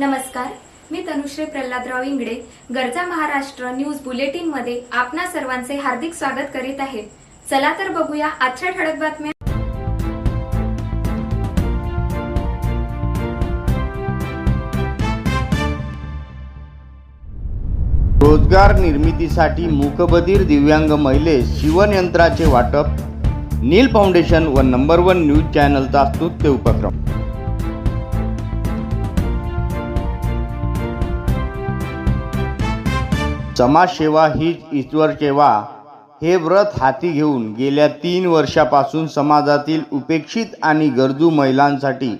नमस्कार मी तनुश्री प्रल्हादराव इंगडे गरजा महाराष्ट्र न्यूज बुलेटिनमध्ये आपणा सर्वांचे हार्दिक स्वागत करीत आहे. चला तर बघूया आजच्या ठळक बातम्या. रोजगार निर्मितीसाठी मूकबधीर दिव्यांग महिलेस शिवनयंत्राचे वाटप नील फाउंडेशन व नंबर वन न्यूज चॅनलचा स्तुत्य उपक्रम. समाजसेवा हीच ईश्वर सेवा हे व्रत हाती घेऊन गेल्या तीन वर्षापासून समाजातील उपेक्षित आणि गरजू महिलांसाठी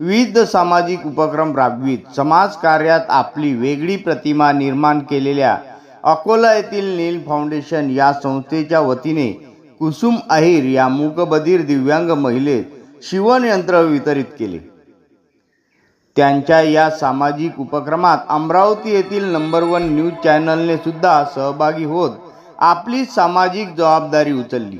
विविध सामाजिक उपक्रम राबवित. समाजकार्यात आपली वेगळी प्रतिमा निर्माण केलेल्या अकोला येथील नील फाउंडेशन या संस्थेच्या वतीने कुसुम अहिर या मूकबधीर दिव्यांग महिलेत शिवणयंत्र वितरित केले. त्यांच्या या सामाजिक उपक्रमात अमरावती येथील नंबर वन न्यूज चॅनलने सुद्धा सहभागी होत आपली सामाजिक जबाबदारी उचलली.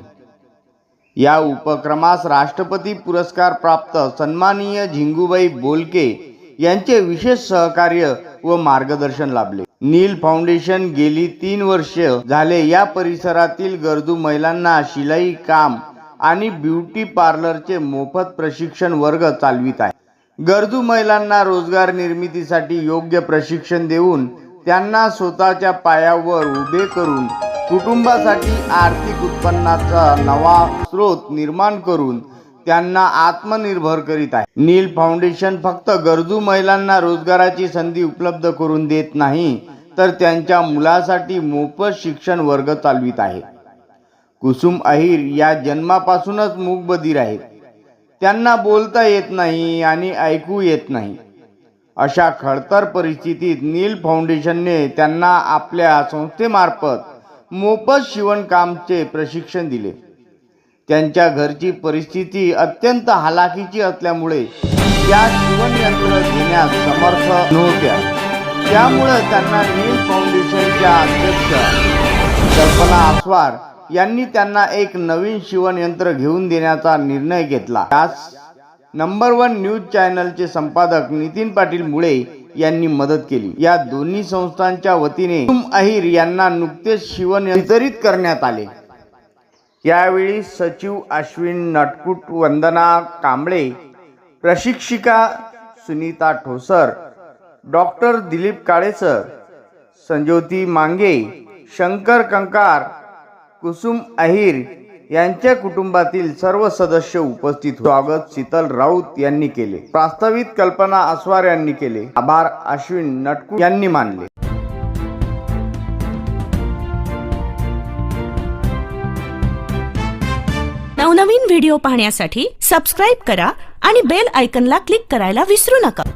या उपक्रमास राष्ट्रपती पुरस्कार प्राप्त सन्माननीय झिंगूबाई बोलके यांचे विशेष सहकार्य व मार्गदर्शन लाभले. नील फाउंडेशन गेली तीन वर्ष झाले या परिसरातील गरजू महिलांना शिलाई काम आणि ब्युटी पार्लरचे मोफत प्रशिक्षण वर्ग चालवित आहे. गरजू महिलांना रोजगार निर्मितीसाठी योग्य प्रशिक्षण देऊन त्यांना स्वतःच्या पायावर उभे करून कुटुंबासाठी आर्थिक उत्पन्नाचा नवा स्रोत निर्माण करून त्यांना आत्मनिर्भर करीत आहे. नील फाउंडेशन फक्त गरजू महिलांना रोजगाराची संधी उपलब्ध करून देत नाही तर त्यांच्या मुलासाठी मोफत शिक्षण वर्ग चालवित आहे. कुसुम अहिर या जन्मापासूनच मूकबधीर आहेत त्यांना बोलता येत नाही आणि ऐकू येत नाही. अशा खडतर परिस्थितीत नील फाउंडेशनने त्यांना आपल्या संस्थेमार्फत मोफत शिवणकामचे प्रशिक्षण दिले. त्यांच्या घरची परिस्थिती अत्यंत हालाकीची असल्यामुळे त्या शिवणयंत्र घेण्यास समर्थ नव्हत्या. त्यामुळे त्यांना नील फाउंडेशनच्या अध्यक्ष कल्पना आस्वार यांनी त्यांना एक नवीन शिवणयंत्र घेऊन देण्याचा निर्णय घेतला. त्यास नंबर वन न्यूज चॅनलचे संपादक नितीन पाटील मुळे यांनी मदत केली. या दोन्ही संस्थांच्या वतीने अहिर यांना नुकतेच शिवण वितरित करण्यात आले. यावेळी सचिव अश्विन नटकुट वंदना कांबळे प्रशिक्षिका सुनीता ठोसर डॉक्टर दिलीप काळेसर संज्योती मांगे शंकर कंकार कुसुम अहिर यांच्या कुटुंबातील सर्व सदस्य उपस्थित स्वागत शीतल राऊत यांनी केले. प्रास्ताविक कल्पना आस्वार यांनी केले. आभार अश्विन नटकू यांनी मानले. नवनवीन व्हिडिओ पाहण्यासाठी सबस्क्राईब करा आणि बेल आयकनला क्लिक करायला विसरू नका.